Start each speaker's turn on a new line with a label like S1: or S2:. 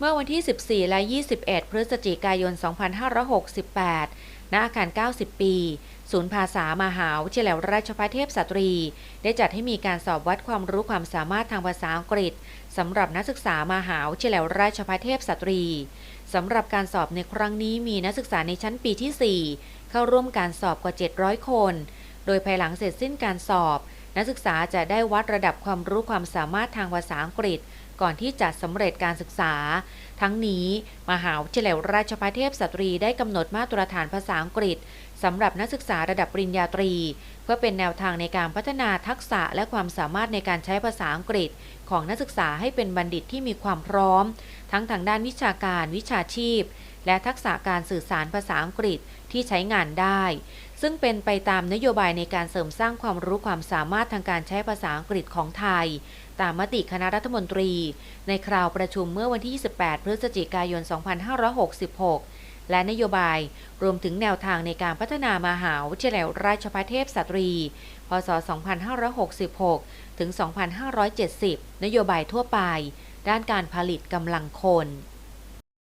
S1: เมื่อวันที่ 14 และ 21 พฤศจิกายน 2568 ณ อาคาร 90 ปี ศูนย์ภาษามหาวิทยาลัยราชภัฏเทพสตรี ได้จัดให้มีการสอบวัดความรู้ความสามารถทางภาษาอังกฤษสำหรับนักศึกษามหาวิทยาลัยราชภัฏเทพสตรีสำหรับการสอบในครั้งนี้มีนักศึกษาในชั้นปีที่ 4 เข้าร่วมการสอบกว่า 700 คน โดยภายหลังเสร็จสิ้นการสอบ นักศึกษาจะได้วัดระดับความรู้ความสามารถทางภาษาอังกฤษ ก่อนที่จะสำเร็จการศึกษา ทั้งนี้ มหาวิทยาลัยราชภัฏเทพสตรีได้กำหนดมาตรฐานภาษาอังกฤษสำหรับนักศึกษาระดับปริญญาตรี เพื่อเป็นแนวทางในการพัฒนาทักษะและความสามารถในการใช้ภาษาอังกฤษ ของนักศึกษาให้เป็นบัณฑิตที่มีความพร้อม ทั้งทางด้านวิชาการวิชาชีพ และทักษะการสื่อสารภาษาอังกฤษที่ใช้งานได้ ซึ่งเป็นไปตามนโยบายในการเสริมสร้างความรู้ความสามารถทางการใช้ภาษาอังกฤษของไทย ตามมติคณะรัฐมนตรี ในคราวประชุมเมื่อวันที่ 28 พฤศจิกายน 2566 และนโยบายรวมถึงแนวทางในการพัฒนามหาวิทยาลัยราชภัฏเทพสตรี พศ 2566 ถึง 2570 นโยบายทั่วไป ด้านการผลิตกำลังคน